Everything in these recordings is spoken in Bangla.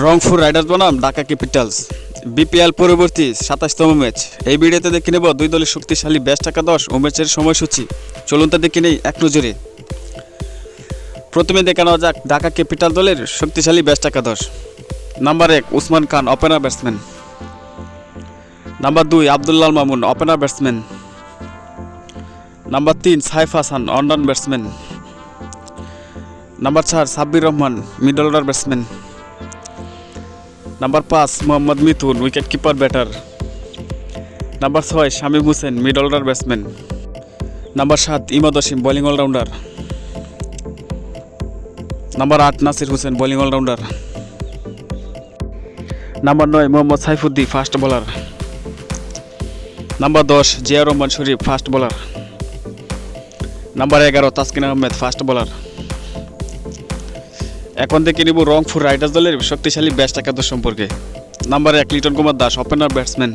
রংপুর রাইডার্স বনাম, ঢাকা ক্যাপিটালস। বিপিএল পরবর্তী সাতাশতম ম্যাচ। এই ভিডিওতে দেখে নেব দুই দলের শক্তিশালী ব্যাস টাকা দশ ও ম্যাচের সময়সূচি। চলুন তা দেখে নেই এক নজরে। প্রথমে দেখে নেওয়া যাক ঢাকা ক্যাপিটাল দলের শক্তিশালী ব্যাস টাকা দশ। নাম্বার এক, Usman Khan opener batsman number দুই, Abdullah Mamun opener batsman number তিন, Saif Hasan one down batsman number চার, Sabbir Rahman middle order batsman number পাঁচ Mohammad Mithun wicket keeper batter number ছয় Shamim Hossain mid order batsman number সাত Imad Wasim bowling allrounder number আট Nasir Hossain bowling allrounder number নয় Mohammad Saifuddin fast bowler number দশ Zia Rahman Sharif fast bowler number এগারো তাসকিন আহমেদ ফাস্ট বোলার এখন দেখে নিব রংপুর রাইডার্স দলের শক্তিশালী ব্যাস্ট একাদশ সম্পর্কে। নাম্বার এক, Liton Kumar Das opener batsman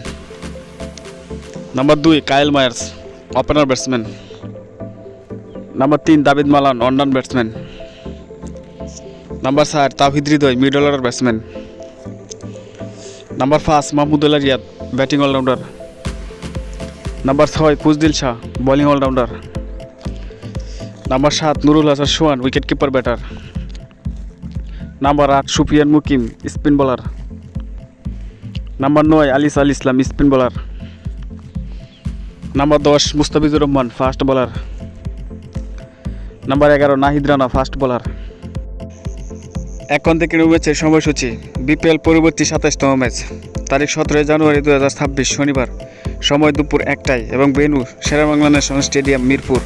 number দুই, Kyle Mayers opener batsman number তিন, দাবিদ Malan one down batsman number চার, Towhid Hridoy middle order batsman number পাঁচ Mahmudullah Riyad batting allrounder number ছয় Khushdil Shah bowling allrounder number সাত, Nurul Hasan Sohan wicket keeper batter number আট Sufiyan Muqeem spin bowler number নয়, Alis Al Islam spin bowler number দশ, Mustafizur Rahman fast bowler number এগারো, নাহিদ রানা ফাস্ট বোলার এখন থেকে ম্যাচের সময়সূচি বিপিএল পরবর্তী সাতাশতম ম্যাচ তারিখ সতেরোই জানুয়ারি দু হাজার ছাব্বিশ, শনিবার। সময় দুপুর একটায় এবং বেনু শেরা বাংলা ন্যাশনাল স্টেডিয়াম, মিরপুর।